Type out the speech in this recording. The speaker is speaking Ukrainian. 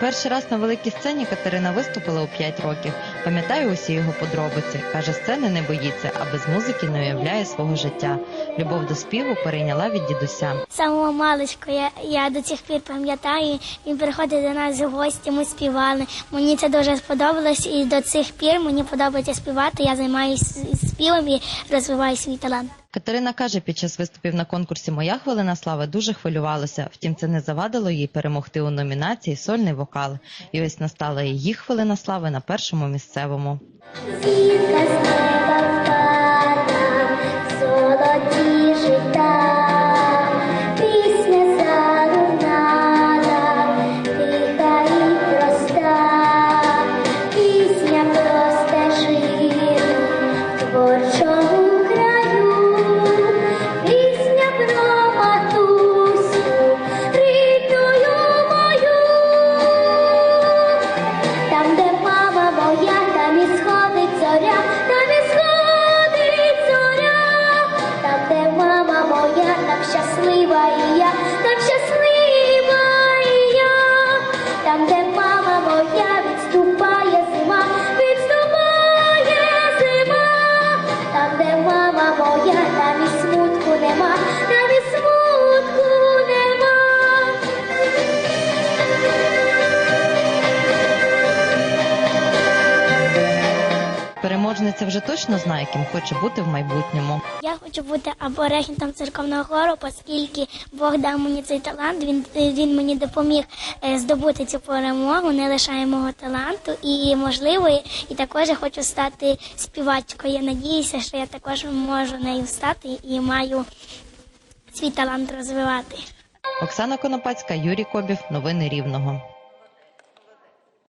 Перший раз на великій сцені Катерина виступила у 5 років. Пам'ятає усі його подробиці. Каже, сцени не боїться, а без музики не уявляє свого життя. Любов до співу перейняла від дідуся. Самого маличку я, я до цих пір пам'ятаю. Він приходить до нас в гості, ми співали. Мені це дуже сподобалось, і до цих пір мені подобається співати. Я займаюся співом і розвиваю свій талант. Катерина каже, під час виступів на конкурсі Моя хвилина слави дуже хвилювалася. Втім, це не завадило їй перемогти у номінації Сольний вокал. І ось настала її хвилина слави на першому місцевому. Моя, відступає Переможниця вже точно знає, ким хоче бути в майбутньому. Я хочу бути або регентом церковного хору, оскільки Бог дав мені цей талант. Він, він мені допоміг е, здобути цю перемогу, не лишає мого таланту. І можливо, і також я хочу стати співачкою. Я надіюся, що я також можу нею стати і маю свій талант розвивати. Оксана Конопацька, Юрій Кобів. Новини Рівного.